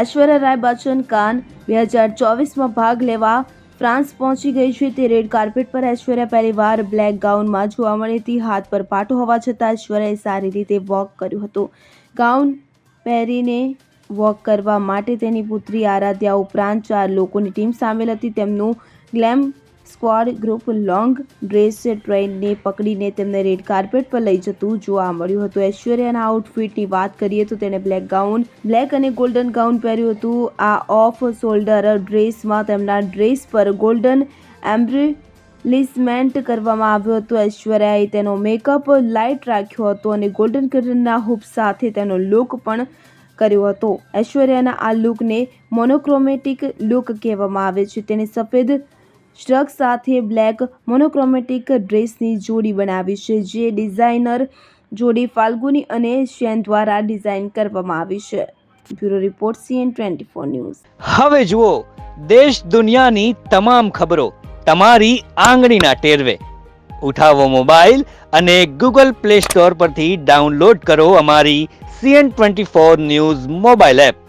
ઐશ્વર્યા રાય બચ્ચન કાન બે હજાર ચોવીસમાં ભાગ લેવા ફ્રાન્સ પહોંચી ગઈ છે. તે રેડ કાર્પેટ પર ઐશ્વર્યા પહેલીવાર બ્લેક ગાઉનમાં જોવા મળી હતી. હાથ પર પાટો હોવા છતાં ઐશ્વર્યાએ સારી રીતે વોક કર્યું હતું. ગાઉન પહેરીને વોક કરવા માટે તેની પુત્રી આરાધ્યા ઉપરાંત ચાર લોકોની ટીમ સામેલ હતી. તેમનું glam squad group long dress ટ્રેનને પકડીને તેમને રેડ કાર્પેટ પર લઈ જતું જોવા મળ્યું હતું. ઐશ્વર્યાના આઉટફિટની વાત કરીએ તો તેણે બ્લેક ગાઉન બ્લેક અને ગોલ્ડન ગાઉન પહેર્યું હતું. આ ઓફ શોલ્ડર ડ્રેસમાં તેમના ડ્રેસ પર ગોલ્ડન એમ્બ્રિલિસમેન્ટ કરવામાં આવ્યો હતો. ઐશ્વર્યાએ તેનો મેકઅપ લાઇટ રાખ્યો હતો અને ગોલ્ડન કલરના હૂપ સાથે તેનો લુક પણ કર્યો હતો. ઐશ્વર્યાના આ લુકને મોનોક્રોમેટિક લુક કહેવામાં આવે છે. તેને સફેદ સ્ટ્રક સાથે બ્લેક મોનોક્રોમેટિક ડ્રેસની જોડી બનાવી છે, જે ડિઝાઇનર જોડી ફાલ્ગુની અને શેન દ્વારા ડિઝાઇન કરવામાં આવી છે. Bureau report CN twenty four news. હવે જુઓ, દેશ દુનિયાની તમામ ખબરો તમારી આંગળીના ટેરવે. ઉઠાવો મોબાઈલ અને ગૂગલ પ્લે સ્ટોર પરથી ડાઉનલોડ કરો અમારી CN twenty four news mobile app.